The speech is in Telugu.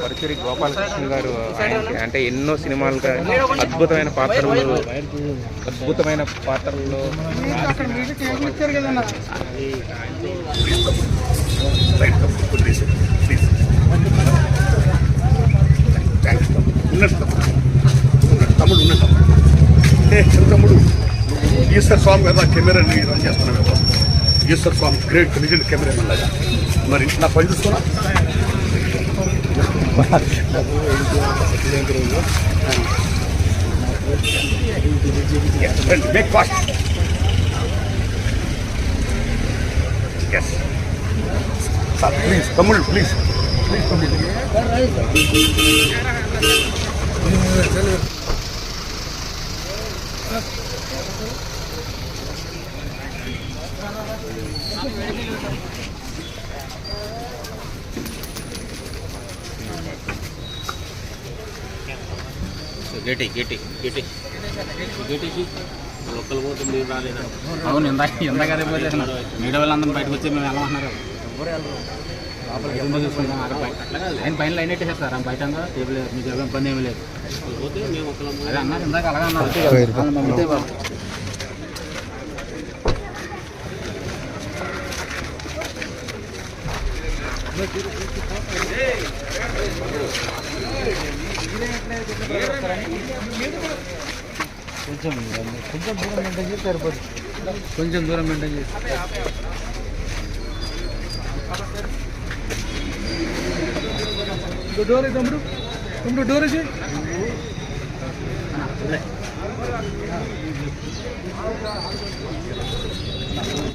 పరుచూరి గోపాలకృష్ణ గారు ఆయనకి అంటే ఎన్నో సినిమాలుగా అద్భుతమైన పాత్రలు అద్భుతమైన పాత్రల్లో తమ్ముడు ప్లీజ్ తమ్ముడు ఉన్నట్టు తమ్ముడు తమ్ముడు ఉన్నట్టు తమ్ముడు ఏ చిన్న స్వామి కదా కెమెరా రన్ చేస్తున్నావు కదా స్వామి గ్రేట్ నిజం కెమెరా లాగా. మరి నా పని Breakfast. Yes. Sir, please, Come Tamil, please. Please, Tamil. Thank you. గేటి గేటి గేటి. గేటి ఒక్కరు పోతే మీరు రాలేదా? అవును ఇందాక ఇందాక అదే పోతే మీడియా వాళ్ళందరం బయటకు వచ్చి మేము అక్కడ బయట ఆయన పైన లైన్ పెట్టేసారు సార్ ఆయన బయట అంతా టేబుల్ లేదు. మీకు ఏం ఇబ్బంది ఏమీ లేదు. పోతే మేము అదే అన్నారు. ఇందాక అలాగే అన్నారు. వాళ్ళని కొంచెం కొంచెం దూరం మెయింటైన్ చేసి. సరిపోతుంది కొంచెం దూరం మెయింటైన్ చేసి డోర్ తమ్ముడు? తమ్ముడు డోర్ వేసి